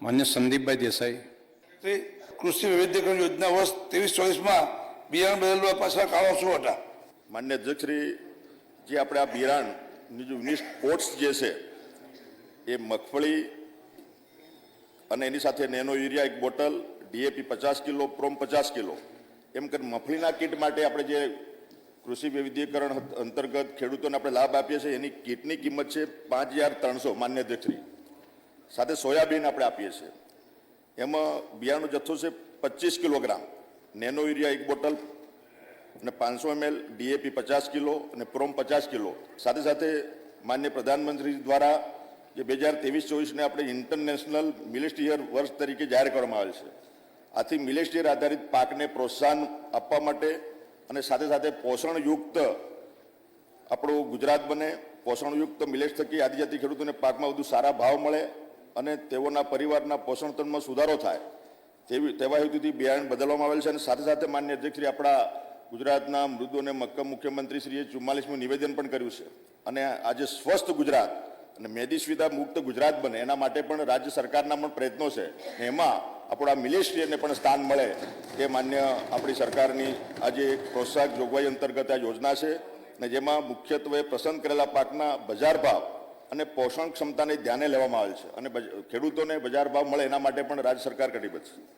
માન્ય સંદીપભાઈ દેસાઈ. તે કૃષિ વૈવિધ્યકરણ યોજના વર્ષ ત્રેવીસ ચોવીસમાં બિયારણ બદલવા પાછા કારણો શું હતા? માન્ય અધ્યક્ષશ્રી જે આપણે આ બિયારણની જે યુનિટ કોટ્સ જે છે એ મગફળી અને એની સાથે નેનો યુરિયા એક બોટલ ડીએપી પચાસ કિલો પ્રોમ પચાસ કિલો. એમ કરીને મગફળીના કીટ માટે આપણે જે કૃષિ વૈવિધ્યકરણ અંતર્ગત ખેડૂતોને આપણે લાભ આપીએ છીએ એની કીટની કિંમત છે પાંચ હજાર ત્રણસો માન્ય અધ્યક્ષશ્રી. સાથે સોયાબીન આપણે આપીએ છીએ. એમાં બિયારણનો જથ્થો છે પચીસ કિલોગ્રામ. નેનો યુરિયા એક બોટલ અને પાંચસો એમએલ ડીએપી પચાસ કિલો અને પ્રોમ પચાસ કિલો. સાથે સાથે માન્ય પ્રધાનમંત્રી દ્વારા જે બે હજાર ત્રેવીસ ચોવીસને આપણે ઇન્ટરનેશનલ મિલેસ્ટ વર્ષ તરીકે જાહેર કરવામાં આવેલ છે. આથી મિલેસ્ટ આધારિત પાકને પ્રોત્સાહન આપવા માટે અને સાથે સાથે પોષણયુક્ત આપણું ગુજરાત બને, પોષણયુક્ત મિલેટ્સ થકી આદિજાતિ ખેડૂતોને પાકમાં વધુ સારા ભાવ મળે અને તેઓના પરિવારના પોષણ સુધારો થાય તેવી તેવા હેતુથી બિયારણ બદલવામાં આવેલ છે અને સાથે સાથે માન્ય અધ્યક્ષશ્રી આપણા ગુજરાતના મૃદુ અને મક્કમ મુખ્યમંત્રીશ્રીએ ચુમ્માલીસમું નિવેદન પણ કર્યું છે. અને આજે સ્વસ્થ ગુજરાત અને મેદસ્વીતા મુક્ત ગુજરાત બને, એના માટે પણ રાજ્ય સરકારના પણ પ્રયત્નો છે. એમાં આપણા મિલેસ્ટ્રીયને પણ સ્થાન મળે એ માન્ય આપણી સરકારની આજે એક પ્રોત્સાહક જોગવાઈ અંતર્ગત આ યોજના છે. અને જેમાં મુખ્યત્વે પસંદ કરેલા પાકના બજાર ભાવ અને પોષણ ક્ષમતાને ધ્યાને લેવામાં આવે છે. અને ખેડૂતોને બજાર ભાવ મળે એના માટે પણ રાજ્ય સરકાર કટિબદ્ધ છે.